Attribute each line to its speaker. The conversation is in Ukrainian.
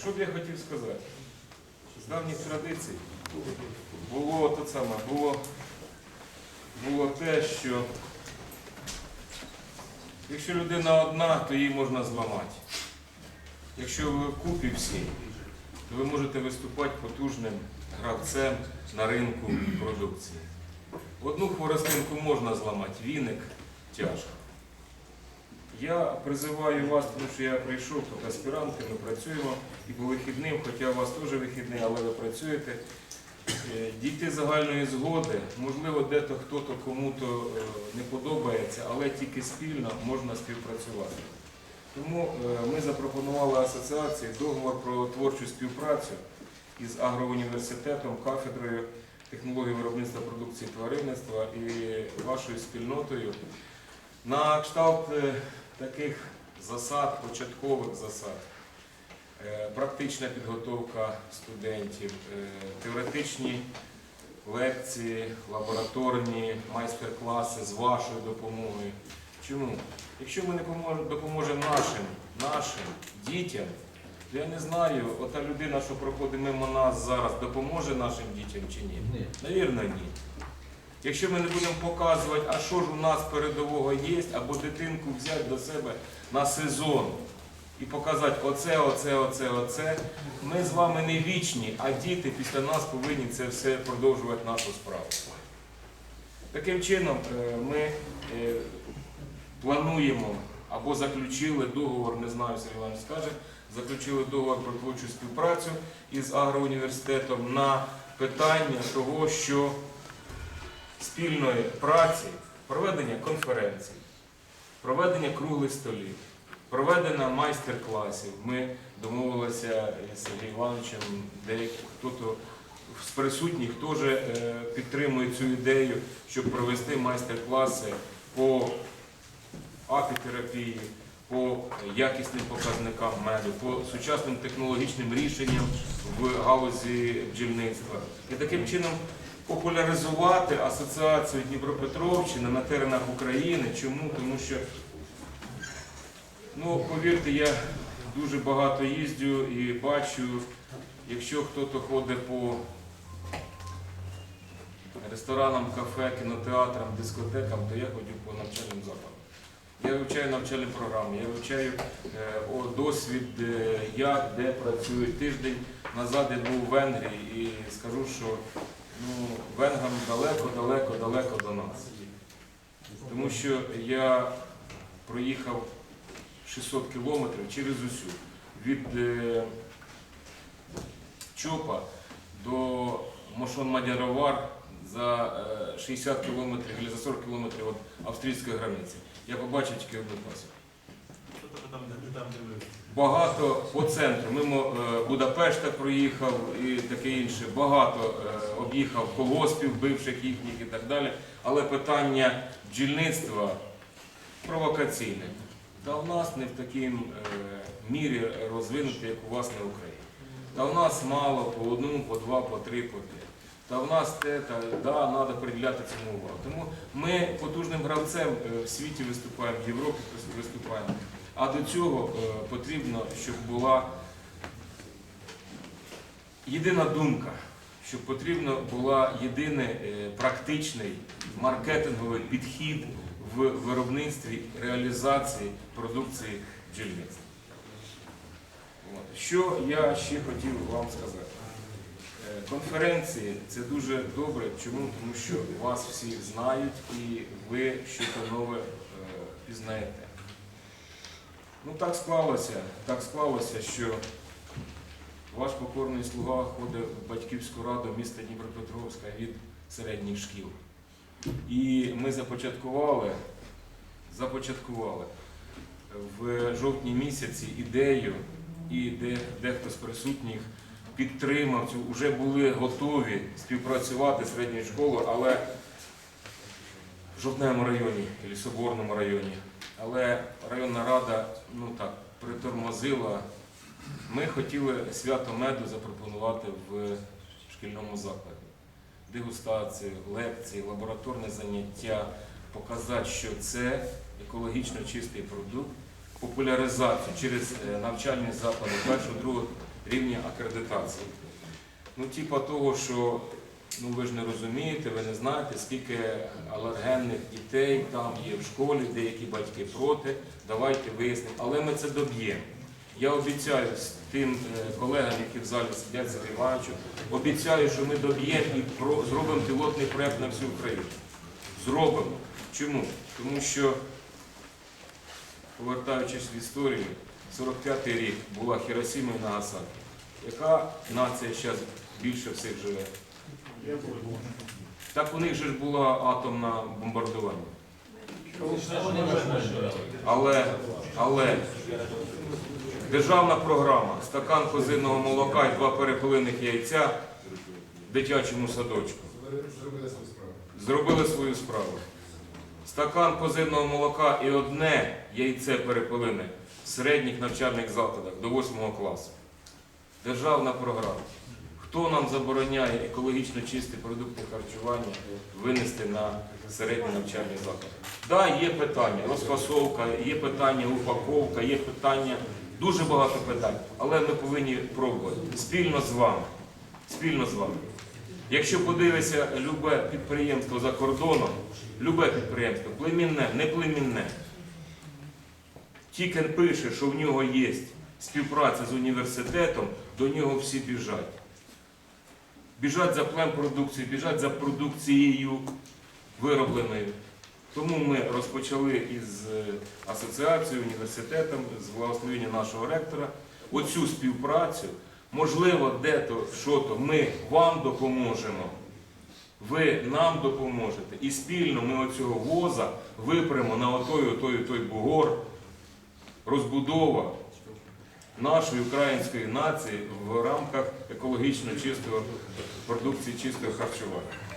Speaker 1: що б я хотів сказати? З давніх традицій було те саме, було, було те, що якщо людина одна, то її можна зламати. Якщо ви вкупі всі, то ви можете виступати потужним гравцем на ринку продукції. Одну хворостинку можна зламати, віник тяжко. Я призиваю вас, тому що я прийшов тут аспіранти, ми працюємо і по вихідним, хоча у вас теж вихідний, але ви працюєте. Е, Дійти загальної згоди, можливо, де-то хто-то кому-то е, не подобається, але тільки спільно можна співпрацювати. Тому е, ми запропонували асоціації договор про творчу співпрацю із агроуніверситетом, кафедрою технології виробництва продукції тваринництва і вашою спільнотою на кшталт е, таких засад, початкових засад. Е, Практична підготовка студентів, е, теоретичні лекції, лабораторні майстер-класи з вашою допомогою. Чому? Якщо ми не допоможемо нашим, нашим дітям, то я не знаю, ота людина, що проходить мимо нас зараз, допоможе нашим дітям чи ні?
Speaker 2: Ні.
Speaker 1: Навірно, ні. Якщо ми не будемо показувати, а що ж у нас передового є, або дитинку взяти до себе на сезон і показати оце, оце, оце, оце, ми з вами не вічні, а діти після нас повинні це все продовжувати нашу справу. Таким чином, е, ми е, плануємо або заключили договор, не знаю, Сергій Іванович скаже, заключили договор про творчу співпрацю із агроуніверситетом на питання того, що спільної праці, проведення конференцій, проведення круглих столів, проведення майстер-класів. Ми домовилися з Сергієм Івановичем, деякі хто-то з присутніх теж е, підтримує цю ідею, щоб провести майстер-класи по апітерапії, по якісним показникам меду, по сучасним технологічним рішенням в галузі бджільництва. І таким чином популяризувати асоціацію Дніпропетровщини на теренах України. Чому? Тому що, ну, повірте, я дуже багато їздю і бачу, якщо хтось ходить по ресторанам, кафе, кінотеатрам, дискотекам, то я ходю по навчальним закладам. Я вивчаю навчальні програми, я вивчаю е, досвід, е, як, де працюють. Тиждень назад я був у Венгрії і скажу, що ну, венгам далеко, далеко, далеко до нас. Тому що я проїхав 600 кілометрів через усю. Від е, Чопа до Мошон Мадяровар за е, 60 кілометрів або за 40 кілометрів від австрійської границі. Я побачив тільки одну пасіку.
Speaker 3: Що тебе там, де ти там дивився?
Speaker 1: Багато по центру, мимо е, Будапешта проїхав і таке інше. Багато е, об'їхав колгоспів, бивших їхніх і так далі. Але питання бджільництва провокаційне. Та в нас не в такій е, мірі розвинуте, як у вас на Україні. Та в нас мало по одному, по два, по три, по п'ять. Та в нас те, та да, треба приділяти цьому увагу. Тому ми потужним гравцем в світі виступаємо, в Європі виступаємо. А до цього е, потрібно, щоб була єдина думка, щоб потрібно була єдиний е, практичний маркетинговий підхід в виробництві реалізації продукції бджільництва. Що я ще хотів вам сказати? Е, Конференції це дуже добре. Чому? Тому що вас всі знають і ви щось нове пізнаєте. Ну так склалося, так склалося, що ваш покорний слуга ходить в батьківську раду міста Дніпропетровська від середніх шкіл. І ми започаткували, започаткували в жовтні місяці ідею, і де, дехто з присутніх підтримав цю, вже були готові співпрацювати з середньою школою, але в Жовтневому районі або Соборному районі. Але районна рада ну так притормозила. Ми хотіли свято меду запропонувати в шкільному закладі. Дегустацію, лекції, лабораторне заняття, показати, що це екологічно чистий продукт, популяризацію через е, навчальні заклади першого, другого, рівня акредитації. Ну, типа того, що ну ви ж не розумієте, ви не знаєте, скільки алергенних дітей там є в школі, деякі батьки проти. Давайте вияснимо. Але ми це доб'ємо. Я обіцяю тим е, колегам, які в залі сидять Івановичу, обіцяю, що ми доб'ємо і зробимо пілотний проєкт на всю Україну. Зробимо. Чому? Тому що, повертаючись в історію, 45-й рік була Хіросіма і Нагасакі. Яка нація зараз більше всіх живе? Так у них же ж було атомне бомбардування. Але, але державна програма стакан козиного молока і два перепелиних яйця в дитячому садочку Зробили свою справу. Стакан козиного молока і одне яйце перепелине в середніх навчальних закладах до 8 класу. Державна програма. Хто нам забороняє екологічно чисті продукти харчування винести на середні навчальні заклади? Так, да, є питання, розфасовка, є питання упаковка, є питання, дуже багато питань, але ми повинні пробувати спільно з вами. Спільно з вами. Якщо подивишся любе підприємство за кордоном, любе підприємство, племінне, не племінне, тільки пише, що в нього є співпраця з університетом, до нього всі біжать. Біжать за племпродукцією, біжать за продукцією виробленою. Тому ми розпочали із е, асоціацією, університетом, з благословення нашого ректора, оцю співпрацю. Можливо, де-то, що-то ми вам допоможемо, ви нам допоможете. І спільно ми оцього воза випремо на отой, отой, отой бугор, розбудова нашої української нації в рамках екологічно чистого продукції чистого харчування.